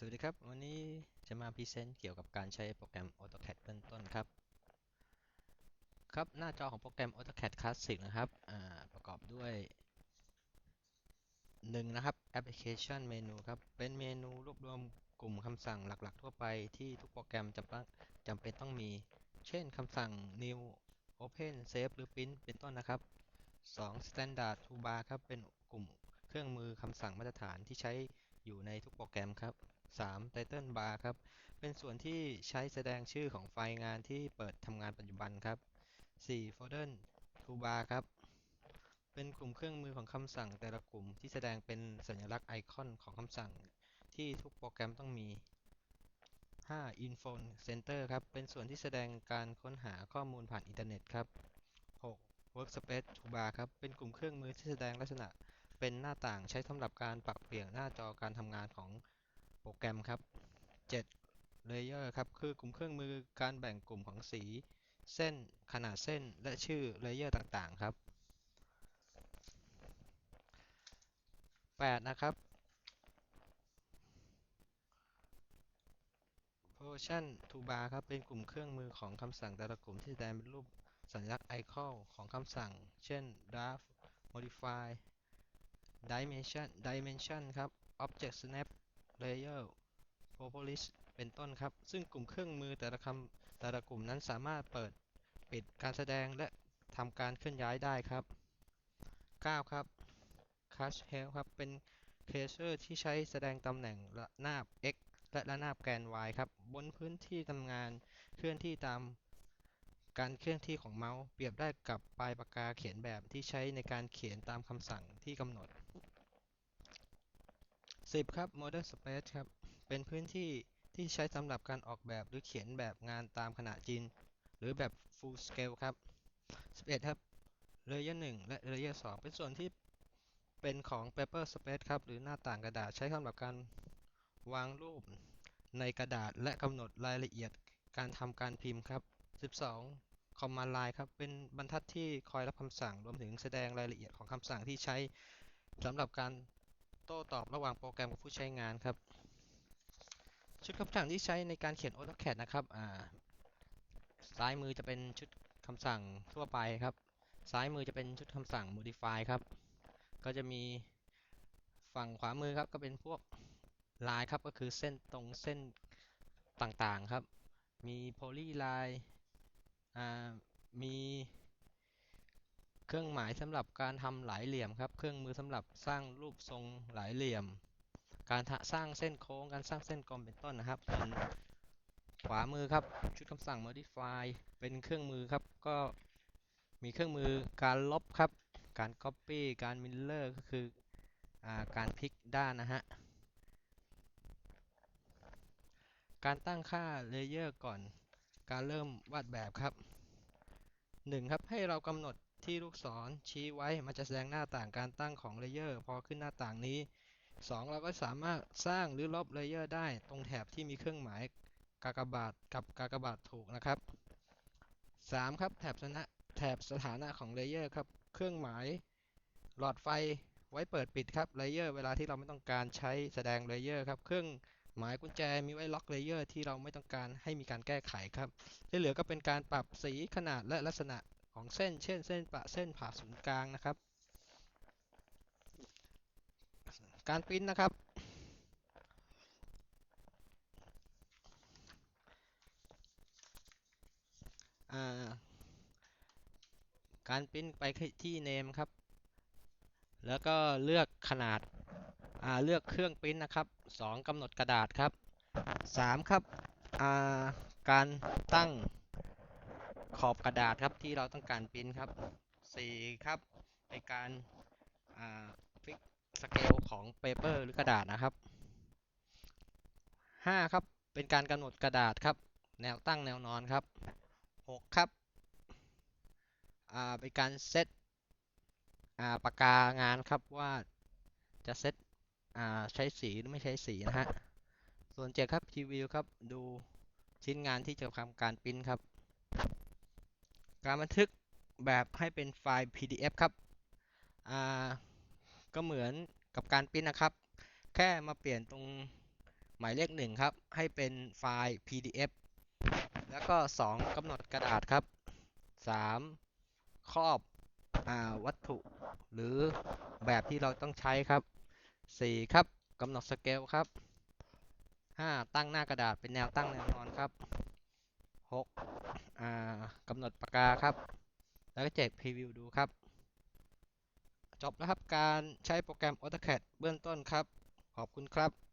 สวัสดีครับ วันนี้จะมาพรีเซนต์เกี่ยวกับการใช้โปรแกรม AutoCAD เบื้องต้นครับ ครับหน้าจอของโปรแกรม AutoCAD Classic นะครับประกอบด้วยหนึ่งนะครับ Application Menu ครับ เป็นเมนูรวบรวมกลุ่มคำสั่งหลักๆ ทั่วไปที่ทุกโปรแกรมจำเป็นจำเป็นต้องมี เช่นคำสั่ง New Open Save หรือ Print เป็นต้นนะครับ 2. Standard Toolbar ครับ เป็นกลุ่มเครื่องมือคำสั่งมาตรฐานที่ใช้อยู่ในทุกโปรแกรมครับ 3. Title Bar ครับ เป็นส่วนที่ใช้แสดงชื่อของไฟล์งานที่เปิดทำงานปัจจุบันครับ 4. Folder Toolbar ครับ เป็นกลุ่มเครื่องมือของคำสั่งแต่ละกลุ่มที่แสดงเป็นสัญลักษณ์ไอคอนของคำสั่งที่ทุกโปรแกรมต้องมี 5. Info Center ครับ เป็นส่วนที่แสดงการค้นหาข้อมูลผ่านอินเทอร์เน็ตครับ 6. Workspace Toolbar ครับ เป็นกลุ่มเครื่องมือที่แสดงลักษณะเป็นหน้าต่างใช้สำหรับการปรับเปลี่ยนหน้าจอการทำงานของ โปรแกรมครับ 7. Layer ครับ คือกลุ่มเครื่องมือการแบ่งกลุ่มของสี เส้น ขนาดเส้น และชื่อ Layer ต่างๆ ครับ 8. นะครับ Position Toolbar ครับ เป็นกลุ่มเครื่องมือของคำสั่งแต่ละกลุ่มที่แสดงเป็นรูปสัญลักษณ์ไอคอนของคำสั่ง เช่น Draft Modify Dimension Dimension ครับ Object Snap Layer Propolis เป็นต้นครับ ซึ่งกลุ่มเครื่องมือแต่ละคำแต่ละกลุ่มนั้นสามารถเปิดปิดการแสดงและทำการเคลื่อนย้ายได้ครับ 9 ครับ Cache h e l ครับ เป็นเคเชอร์ที่ใช้แสดงตำแหน่งระนาบ x และระนาบแกน y ครับ บนพื้นที่ทำงานเคลื่อนที่ตามการเคลื่อนที่ของเมาส์เปรียบได้กับปลายปากกาเขียนแบบที่ใช้ในการเขียนตามคำสั่งที่กำหนด 10 ครับ Model Space ครับ เป็นพื้นที่ที่ใช้สำหรับการออกแบบหรือเขียนแบบงานตามขนาดจริง หรือแบบ Full Scale ครับ 11 ครับ Layer 1 และ Layer 2 เป็นส่วนที่เป็นของ Paper Space ครับ หรือหน้าต่างกระดาษใช้สำหรับการวางรูปในกระดาษและกำหนดรายละเอียดการทำการพิมพ์ครับ 12 Command Line ครับ เป็นบรรทัดที่คอยรับคำสั่งรวมถึงแสดงรายละเอียดของคำสั่งที่ใช้สำหรับการ โต้ตอบระหว่างโปรแกรมกับผู้ใช้งานครับ ชุดคำสั่งที่ใช้ในการเขียน AutoCAD นะครับอ่าซ้ายมือจะเป็นชุดคำสั่งทั่วไปครับ ซ้ายมือจะเป็นชุดคำสั่ง Modify ครับ ก็จะมีฝั่งขวามือครับก็เป็นพวกลายครับก็คือเส้นตรงเส้นต่างๆครับ มี Poly Line อ่ามี เครื่องหมายสำหรับการทำหลายเหลี่ยมครับ เครื่องมือสำหรับสร้างรูปทรงหลายเหลี่ยม การสร้างเส้นโค้ง การสร้างเส้นกลมเป็นต้นนะครับส่วนขวามือครับ ชุดคำสั่ง modify เป็นเครื่องมือครับ ก็มีเครื่องมือการลบครับ การ copy การ mirror ก็คืออการพลิกด้านนะฮะ การตั้งค่า layer ก่อน การเริ่มวาดแบบครับ 1. ครับ ให้เรากำหนด ที่ลูกศรชี้ไว้มันจะแสดงหน้าต่างการตั้งของเลเยอร์พอขึ้นหน้าต่างนี้ 2. เราก็สามารถสร้างหรือลบเลเยอร์ได้ตรงแถบที่มีเครื่องหมายกากบาทกับกากบาทถูกนะครับ 3. ครับแถบสถานะแถบสถานะของเลเยอร์ครับเครื่องหมายหลอดไฟไว้เปิดปิดครับเลเยอร์เวลาที่เราไม่ต้องการใช้แสดงเลเยอร์ครับเครื่องหมายกุญแจมีไว้ล็อกเลเยอร์ที่เราไม่ต้องการให้มีการแก้ไขครับที่เหลือก็เป็นการปรับสีขนาดและลักษณะ ของเส้น เช่นเส้นประเส้นผ่าศูนย์กลางนะครับ การปริ้นนะครับ การปริ้นไปที่ name ครับ แล้วก็เลือกขนาดเลือกเครื่องปริ้นนะครับ 2กำหนดกระดาษครับ 3 ครับการตั้ง ขอบกระดาษครับที่เราต้องการปริ้นครับ4ครับในการฟิกสเกลของเปเปอร์หรือกระดาษนะครับ5ครับเป็นการกำหนดกระดาษครับ แนวตั้งแนวนอนครับ6ครับเป็นการเซตปากกางานครับว่าจะเซตใช้สีหรือไม่ใช้สีนะฮะส่วน7ครับพรีวิวครับดูชิ้นงานที่จะทำการปริ้นครับ การบันทึกแบบให้เป็นไฟล์ PDF ครับ อ่า ก็เหมือนกับการปริ้นนะครับ แค่มาเปลี่ยนตรงหมายเลขหนึ่งครับ ให้เป็นไฟล์ PDF แล้วก็ 2กำหนดกระดาษครับ 3 ครอบอวัตถุ หรือแบบที่เราต้องใช้ครับ 4 ครับกำหนดสเกลครับ 5 ตั้งหน้ากระดาษเป็นแนวตั้งแนวนอนครับ 6 อ่าำหนดปากกาครับ แล้วก็แจกพรีวิวดูครับ จบแล้วครับการใช้โปรแกรม AutoCAD เบื้องต้นครับ ขอบคุณครับ